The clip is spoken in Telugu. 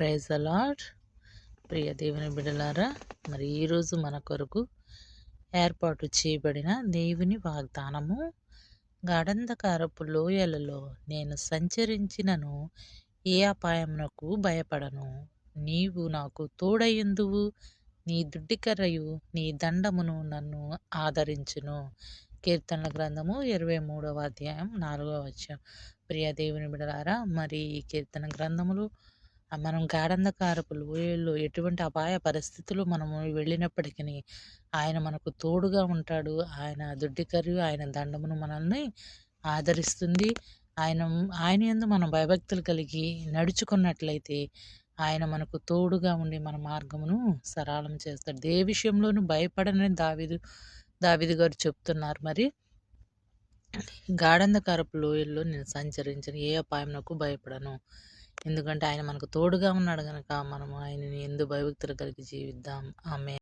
ప్రైజ్ అలాట్ ప్రియ దేవుని బిడలారా మరి ఈరోజు మన కొరకు ఏర్పాటు చేయబడిన దేవుని వాగ్దానము గాఢంధకారపు లోయలలో నేను సంచరించినను ఏ అపాయమునకు భయపడను. నీవు నాకు తోడయ్యుందువు నీ దుడ్డికర్రయు నీ దండమును నన్ను ఆదరించును. కీర్తనల గ్రంథము ఇరవై మూడవ అధ్యాయం నాలుగవ వచ్చాం ప్రియ దేవుని బిడలారా మరి ఈ కీర్తన గ్రంథములు మనం గాఢంధకారపు లోయల్లో ఎటువంటి అపాయ పరిస్థితులు మనము వెళ్ళినప్పటికీ ఆయన మనకు తోడుగా ఉంటాడు. ఆయన దుడ్డికరు ఆయన దండమును మనల్ని ఆదరిస్తుంది. ఆయన ఆయన ఎందు మనం భయభక్తులు కలిగి నడుచుకున్నట్లయితే ఆయన మనకు తోడుగా ఉండి మన మార్గమును సరళం చేస్తాడు. ఏ విషయంలోనూ భయపడని దావిదు దావిదు గారు చెప్తున్నారు. మరి గాఢంధకారపు లోయల్లో నేను సంచరించిన ఏ అపాయం నాకు భయపడను. ఎందుకంటే ఆయన మనకు తోడుగా ఉన్నాడు కనుక మనము ఆయనని ఎందు భయభక్తులు కలిగి జీవిద్దాం. ఆమె